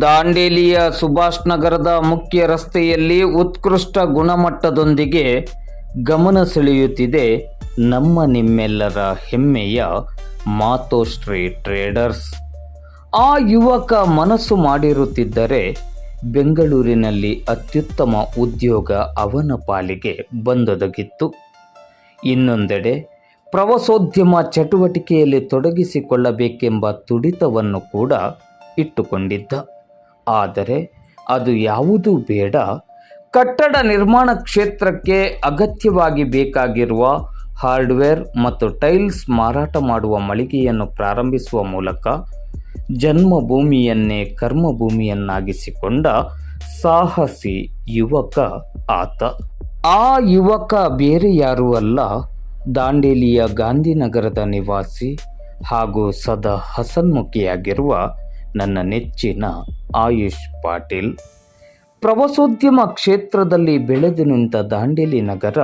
ದಾಂಡೇಲಿಯ ಸುಭಾಷ್ ನಗರದ ಮುಖ್ಯ ರಸ್ತೆಯಲ್ಲಿ ಉತ್ಕೃಷ್ಟ ಗುಣಮಟ್ಟದೊಂದಿಗೆ ಗಮನ ಸೆಳೆಯುತ್ತಿದೆ ನಮ್ಮ ನಿಮ್ಮೆಲ್ಲರ ಹೆಮ್ಮೆಯ ಮಾತೋಶ್ರೀ ಟ್ರೇಡರ್ಸ್. ಆ ಯುವಕ ಮನಸ್ಸು ಮಾಡಿರುತ್ತಿದ್ದರೆ ಬೆಂಗಳೂರಿನಲ್ಲಿ ಅತ್ಯುತ್ತಮ ಉದ್ಯೋಗ ಅವನ ಪಾಲಿಗೆ ಬಂದೊದಗಿತ್ತು. ಇನ್ನೊಂದೆಡೆ ಪ್ರವಾಸೋದ್ಯಮ ಚಟುವಟಿಕೆಯಲ್ಲಿ ತೊಡಗಿಸಿಕೊಳ್ಳಬೇಕೆಂಬ ತುಡಿತವನ್ನು ಕೂಡ ಇಟ್ಟುಕೊಂಡಿದ್ದ. ಆದರೆ ಅದು ಯಾವುದೂ ಬೇಡ. ಕಟ್ಟಡ ನಿರ್ಮಾಣ ಕ್ಷೇತ್ರಕ್ಕೆ ಅಗತ್ಯವಾಗಿ ಬೇಕಾಗಿರುವ ಹಾರ್ಡ್ವೇರ್ ಮತ್ತು ಟೈಲ್ಸ್ ಮಾರಾಟ ಮಾಡುವ ಮಳಿಗೆಯನ್ನು ಪ್ರಾರಂಭಿಸುವ ಮೂಲಕ ಜನ್ಮಭೂಮಿಯನ್ನೇ ಕರ್ಮಭೂಮಿಯನ್ನಾಗಿಸಿಕೊಂಡ ಸಾಹಸಿ ಯುವಕ ಆತ. ಆ ಯುವಕ ಬೇರೆ ಯಾರೂ ಅಲ್ಲ, ದಾಂಡೇಲಿಯ ಗಾಂಧಿನಗರದ ನಿವಾಸಿ ಹಾಗೂ ಸದಾ ಹಸನ್ಮುಖಿಯಾಗಿರುವ ನನ್ನ ನೆಚ್ಚಿನ ಆಯುಷ್ ಪಾಟೀಲ್. ಪ್ರವಾಸೋದ್ಯಮ ಕ್ಷೇತ್ರದಲ್ಲಿ ಬೆಳೆದು ನಿಂತ ದಾಂಡೇಲಿ ನಗರ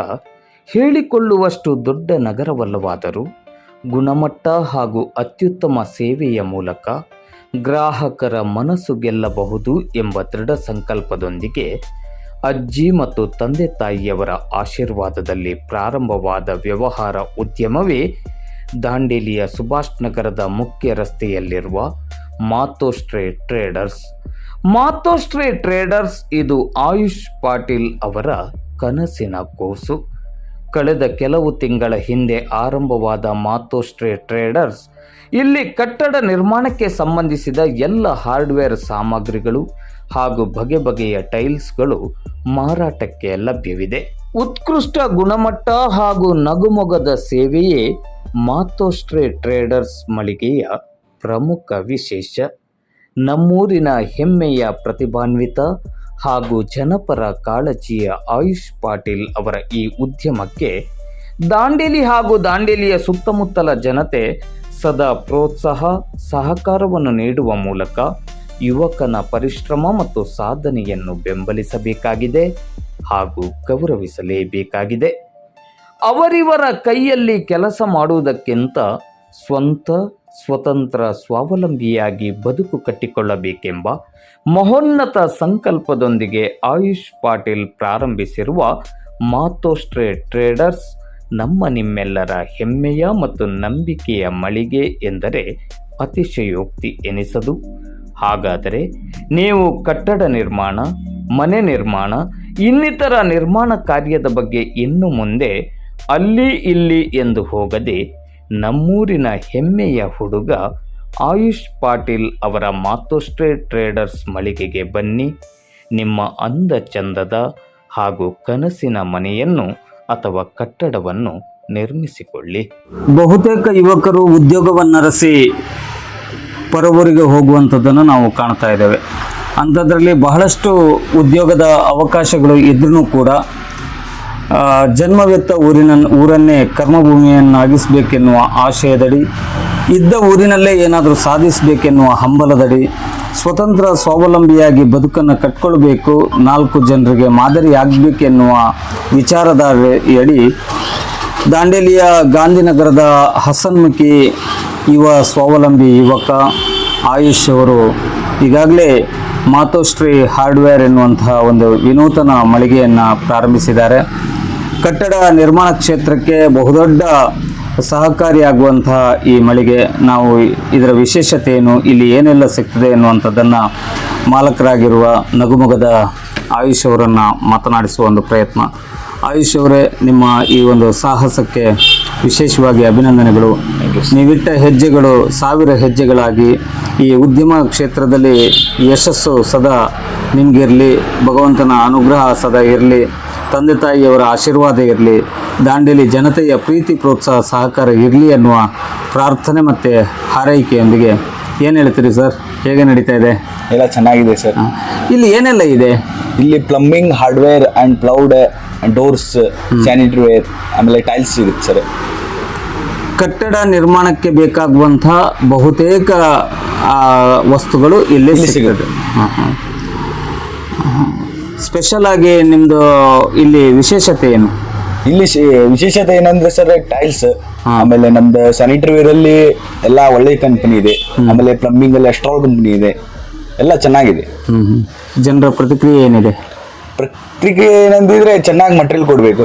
ಹೇಳಿಕೊಳ್ಳುವಷ್ಟು ದೊಡ್ಡ ನಗರವಲ್ಲವಾದರೂ ಗುಣಮಟ್ಟ ಹಾಗೂ ಅತ್ಯುತ್ತಮ ಸೇವೆಯ ಮೂಲಕ ಗ್ರಾಹಕರ ಮನಸ್ಸು ಗೆಲ್ಲಬಹುದು ಎಂಬ ದೃಢ ಸಂಕಲ್ಪದೊಂದಿಗೆ ಅಜ್ಜಿ ಮತ್ತು ತಂದೆ ತಾಯಿಯವರ ಆಶೀರ್ವಾದದಲ್ಲಿ ಪ್ರಾರಂಭವಾದ ವ್ಯವಹಾರ ಉದ್ಯಮವೇ ದಾಂಡೇಲಿಯ ಸುಭಾಷ್ ನಗರದ ಮುಖ್ಯ ರಸ್ತೆಯಲ್ಲಿರುವ ಮಾತೋಶ್ರೇ ಟ್ರೇಡರ್ಸ್. ಮಾತೋಸ್ಟ್ರೇ ಟ್ರೇಡರ್ಸ್ ಇದು ಆಯುಷ್ ಪಾಟೀಲ್ ಅವರ ಕನಸಿನ ಕೋಸು. ಕಳೆದ ಕೆಲವು ತಿಂಗಳ ಹಿಂದೆ ಆರಂಭವಾದ ಮಾತೋಸ್ಟ್ರೇ ಟ್ರೇಡರ್ಸ್ ಇಲ್ಲಿ ಕಟ್ಟಡ ನಿರ್ಮಾಣಕ್ಕೆ ಸಂಬಂಧಿಸಿದ ಎಲ್ಲ ಹಾರ್ಡ್ವೇರ್ ಸಾಮಗ್ರಿಗಳು ಹಾಗೂ ಬಗೆ ಬಗೆಯ ಟೈಲ್ಸ್ಗಳು ಮಾರಾಟಕ್ಕೆ ಲಭ್ಯವಿದೆ. ಉತ್ಕೃಷ್ಟ ಗುಣಮಟ್ಟ ಹಾಗೂ ನಗುಮೊಗದ ಸೇವೆಯೇ ಮಾತೋಸ್ಟ್ರೇ ಟ್ರೇಡರ್ಸ್ ಮಳಿಗೆಯ ಪ್ರಮುಖ ವಿಶೇಷ. ನಮ್ಮೂರಿನ ಹೆಮ್ಮೆಯ ಪ್ರತಿಭಾನ್ವಿತ ಹಾಗೂ ಜನಪರ ಕಾಳಜಿಯ ಆಯುಷ್ ಪಾಟೀಲ್ ಅವರ ಈ ಉದ್ಯಮಕ್ಕೆ ದಾಂಡೇಲಿ ಹಾಗೂ ದಾಂಡೇಲಿಯ ಸುತ್ತಮುತ್ತಲ ಜನತೆ ಸದಾ ಪ್ರೋತ್ಸಾಹ, ಸಹಕಾರವನ್ನು ನೀಡುವ ಮೂಲಕ ಯುವಕನ ಪರಿಶ್ರಮ ಮತ್ತು ಸಾಧನೆಯನ್ನು ಬೆಂಬಲಿಸಬೇಕಾಗಿದೆ ಹಾಗೂ ಗೌರವಿಸಲೇಬೇಕಾಗಿದೆ. ಅವರಿವರ ಕೈಯಲ್ಲಿ ಕೆಲಸ ಮಾಡುವುದಕ್ಕಿಂತ ಸ್ವಂತ ಸ್ವತಂತ್ರ ಸ್ವಾವಲಂಬಿಯಾಗಿ ಬದುಕು ಕಟ್ಟಿಕೊಳ್ಳಬೇಕೆಂಬ ಮಹೋನ್ನತ ಸಂಕಲ್ಪದೊಂದಿಗೆ ಆಯುಷ್ ಪಾಟೀಲ್ ಪ್ರಾರಂಭಿಸಿರುವ ಮಾತೋಸ್ಟ್ರೇ ಟ್ರೇಡರ್ಸ್ ನಮ್ಮ ನಿಮ್ಮೆಲ್ಲರ ಹೆಮ್ಮೆಯ ಮತ್ತು ನಂಬಿಕೆಯ ಮಳಿಗೆ ಎಂದರೆ ಅತಿಶಯೋಕ್ತಿ ಎನಿಸದು. ಹಾಗಾದರೆ ನೀವು ಕಟ್ಟಡ ನಿರ್ಮಾಣ, ಮನೆ ನಿರ್ಮಾಣ, ಇನ್ನಿತರ ನಿರ್ಮಾಣ ಕಾರ್ಯದ ಬಗ್ಗೆ ಇನ್ನು ಮುಂದೆ ಅಲ್ಲಿ, ಇಲ್ಲಿ ಎಂದು ಹೋಗದೆ ನಮ್ಮೂರಿನ ಹೆಮ್ಮೆಯ ಹುಡುಗ ಆಯುಷ್ ಪಾಟೀಲ್ ಅವರ ಮಾತೋಸ್ಟ್ರೇ ಟ್ರೇಡರ್ಸ್ ಮಳಿಗೆಗೆ ಬನ್ನಿ. ನಿಮ್ಮ ಅಂದ ಚಂದದ ಹಾಗೂ ಕನಸಿನ ಮನೆಯನ್ನು ಅಥವಾ ಕಟ್ಟಡವನ್ನು ನಿರ್ಮಿಸಿಕೊಳ್ಳಿ. ಬಹುತೇಕ ಯುವಕರು ಉದ್ಯೋಗವನ್ನರಸಿ ಪರವೂರಿಗೆ ಹೋಗುವಂಥದ್ದನ್ನು ನಾವು ಕಾಣ್ತಾ ಇದ್ದೇವೆ. ಅಂಥದ್ರಲ್ಲಿ ಬಹಳಷ್ಟು ಉದ್ಯೋಗದ ಅವಕಾಶಗಳು ಇದ್ರೂ ಕೂಡ ಜನ್ಮವೆತ್ತ ಊರಿನ ಊರನ್ನೇ ಕರ್ಮಭೂಮಿಯನ್ನಾಗಿಸಬೇಕೆನ್ನುವ ಆಶಯದಡಿ, ಇದ್ದ ಊರಿನಲ್ಲೇ ಏನಾದರೂ ಸಾಧಿಸಬೇಕೆನ್ನುವ ಹಂಬಲದಡಿ, ಸ್ವತಂತ್ರ ಸ್ವಾವಲಂಬಿಯಾಗಿ ಬದುಕನ್ನು ಕಟ್ಕೊಳ್ಬೇಕು, ನಾಲ್ಕು ಜನರಿಗೆ ಮಾದರಿ ಆಗಬೇಕೆನ್ನುವ ವಿಚಾರಧಾರೆಯಡಿ ದಾಂಡೇಲಿಯ ಗಾಂಧಿನಗರದ ಹಸನ್ಮುಖಿ ಯುವ ಸ್ವಾವಲಂಬಿ ಯುವಕ ಆಯುಷ್ ಅವರು ಈಗಾಗಲೇ ಮಾತೋಶ್ರೀ ಹಾರ್ಡ್ವೇರ್ ಎನ್ನುವಂತಹ ಒಂದು ವಿನೂತನ ಮಳಿಗೆಯನ್ನು ಪ್ರಾರಂಭಿಸಿದ್ದಾರೆ. ಕಟ್ಟಡ ನಿರ್ಮಾಣ ಕ್ಷೇತ್ರಕ್ಕೆ ಬಹುದೊಡ್ಡ ಸಹಕಾರಿಯಾಗುವಂತಹ ಈ ಮಳಿಗೆ ನಾವು ಇದರ ವಿಶೇಷತೆ ಏನು? ಇಲ್ಲಿ ಏನೆಲ್ಲ ಸಿಗ್ತದೆ ಎನ್ನುವಂಥದ್ದನ್ನು ಮಾಲಕರಾಗಿರುವ ನಗುಮೊಗದ ಆಯುಷ್ ಅವರನ್ನು ಮಾತನಾಡಿಸುವ ಒಂದು ಪ್ರಯತ್ನ. ಆಯುಷ್ ಅವರೇ, ನಿಮ್ಮ ಈ ಒಂದು ಸಾಹಸಕ್ಕೆ ವಿಶೇಷವಾಗಿ ಅಭಿನಂದನೆಗಳು. ನೀವಿಟ್ಟ ಹೆಜ್ಜೆಗಳು, ಸಾವಿರ ಹೆಜ್ಜೆಗಳಾಗಿ ಈ ಉದ್ಯಮ ಕ್ಷೇತ್ರದಲ್ಲಿ ಯಶಸ್ಸು ಸದಾ ನಿಮಗಿರಲಿ, ಭಗವಂತನ ಅನುಗ್ರಹ ಸದಾ ಇರಲಿ. ತಂದೆ ತಾಯಿಯವರ ಆಶೀರ್ವಾದ ಇರಲಿ ದಾಂಡೇಲಿ ಜನತೆಯ ಪ್ರೀತಿ ಪ್ರೋತ್ಸಾಹ ಸಹಕಾರ ಇರಲಿ ಅನ್ನುವ ಪ್ರಾರ್ಥನೆ ಮತ್ತು ಹಾರೈಕೆಯೊಂದಿಗೆ ಏನು ಹೇಳ್ತೀರಿ ಸರ್? ಹೇಗೆ ನಡೀತಾ ಇದೆ? ಎಲ್ಲ ಚೆನ್ನಾಗಿದೆ ಸರ್. ಇಲ್ಲಿ ಏನೆಲ್ಲ ಇದೆ? ಇಲ್ಲಿ plumbing hardware and plywood doors sanitary ware ಆಮೇಲೆ ಟೈಲ್ಸ್ ಸಿಗುತ್ತೆ ಸರ್. ಕಟ್ಟಡ ನಿರ್ಮಾಣಕ್ಕೆ ಬೇಕಾಗುವಂತಹ ಬಹುತೇಕ ವಸ್ತುಗಳು ಇಲ್ಲಿ ಸಿಗುತ್ತೆ. ಸ್ಪೆಷಲ್ ಆಗಿ ನಿಮ್ದು ಇಲ್ಲಿ ವಿಶೇಷತೆ ಏನು? ಇಲ್ಲಿ ಶಿ- ವಿಶೇಷತೆ ಏನಂದ್ರೆ ಸರ್ ಟೈಲ್ಸ್ ಆಮೇಲೆ ನಮ್ದು ಸ್ಯಾನಿಟರಿ ವೇರ್ ಅಲ್ಲಿ ಎಲ್ಲ ಒಳ್ಳೆ ಕಂಪನಿ ಇದೆ. ಆಮೇಲೆ ಪ್ಲಂಬಿಂಗ್ ಅಲ್ಲಿ ಅಸ್ಟ್ರಾಲ್ ಕಂಪನಿ ಇದೆ. ಎಲ್ಲ ಚೆನ್ನಾಗಿದೆ. ಜನರ ಪ್ರತಿಕ್ರಿಯೆ ಏನಿದೆ? ಪ್ರತಿಕ್ರಿಯೆ ಏನಂದಿದ್ರೆ ಚೆನ್ನಾಗಿ ಮಟೀರಿಯಲ್ ಕೊಡಬೇಕು.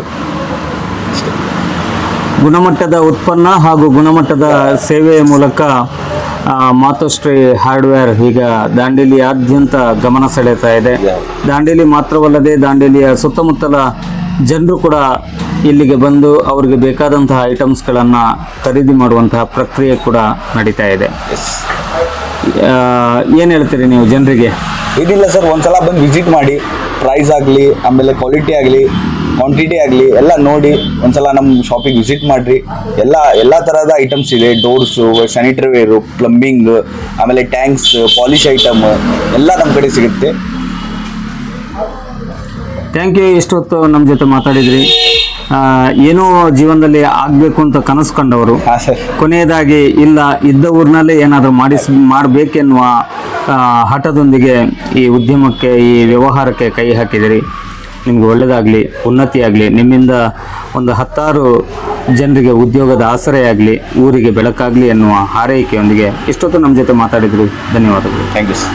ಗುಣಮಟ್ಟದ ಉತ್ಪನ್ನ ಹಾಗೂ ಗುಣಮಟ್ಟದ ಸೇವೆಯ ಮೂಲಕ ಮಾತೋಶ್ರೀ ಹಾರ್ಡ್ವೇರ್ ಈಗ ದಾಂಡೇಲಿಯಾದ್ಯಂತ ಗಮನ ಸೆಳೆತಾ ಇದೆ. ದಾಂಡೇಲಿ ಮಾತ್ರವಲ್ಲದೆ ದಾಂಡೇಲಿಯ ಸುತ್ತಮುತ್ತಲ ಜನರು ಕೂಡ ಇಲ್ಲಿಗೆ ಬಂದು ಅವರಿಗೆ ಬೇಕಾದಂತಹ ಐಟಮ್ಸ್ಗಳನ್ನು ಖರೀದಿ ಮಾಡುವಂತಹ ಪ್ರಕ್ರಿಯೆ ಕೂಡ ನಡೀತಾ ಇದೆ. ಏನು ಹೇಳ್ತೀರಿ ನೀವು ಜನರಿಗೆ? ಇದಿಲ್ಲ ಸರ್ ಒಂದ್ಸಲ ಬಂದು ವಿಸಿಟ್ ಮಾಡಿ ಪ್ರೈಸ್ ಆಗಲಿ ಆಮೇಲೆ ಕ್ವಾಲಿಟಿ ಆಗಲಿ ಕ್ವಾಂಟಿಟಿ ಆಗಲಿ ಎಲ್ಲ ನೋಡಿ ಒಂದ್ಸಲ ನಮ್ಮ ಶಾಪಿಗೆ ವಿಸಿಟ್ ಮಾಡಿರಿ. ಎಲ್ಲ ಎಲ್ಲ ಥರದ ಐಟಮ್ಸ್ ಇದೆ. ಡೋರ್ಸು ಸ್ಯಾನಿಟರಿ ವೇರು ಪ್ಲಂಬಿಂಗ್ ಆಮೇಲೆ ಟ್ಯಾಂಕ್ಸ್ ಪಾಲಿಶ್ ಐಟಮ್ ಎಲ್ಲ ನಮ್ಮ ಕಡೆ ಸಿಗುತ್ತೆ. ಥ್ಯಾಂಕ್ ಯು ಇಷ್ಟೊತ್ತು ನಮ್ಮ ಜೊತೆ ಮಾತಾಡಿದ್ರಿ. ಏನೋ ಜೀವನದಲ್ಲಿ ಆಗಬೇಕು ಅಂತ ಕನಸು ಕಂಡವರು. ಕೊನೆಯದಾಗಿ ಇಲ್ಲ ಇದ್ದ ಊರಿನಲ್ಲೇ ಏನಾದರೂ ಮಾಡಿಸ್ ಮಾಡಬೇಕೆನ್ನುವ ಹಠದೊಂದಿಗೆ ಈ ಉದ್ಯಮಕ್ಕೆ ಈ ವ್ಯವಹಾರಕ್ಕೆ ಕೈ ಹಾಕಿದಿರಿ. ನಿಮ್ಗೆ ಒಳ್ಳೆಯದಾಗಲಿ ಉನ್ನತಿಯಾಗಲಿ, ನಿಮ್ಮಿಂದ ಒಂದು ಹತ್ತಾರು ಜನರಿಗೆ ಉದ್ಯೋಗದ ಆಸರೆಯಾಗಲಿ, ಊರಿಗೆ ಬೆಳಕಾಗಲಿ ಎನ್ನುವ ಹಾರೈಕೆಯೊಂದಿಗೆ ಇಷ್ಟೊತ್ತು ನಮ್ಮ ಜೊತೆ ಮಾತಾಡಿದ್ರು. ಧನ್ಯವಾದಗಳು. Thank you sir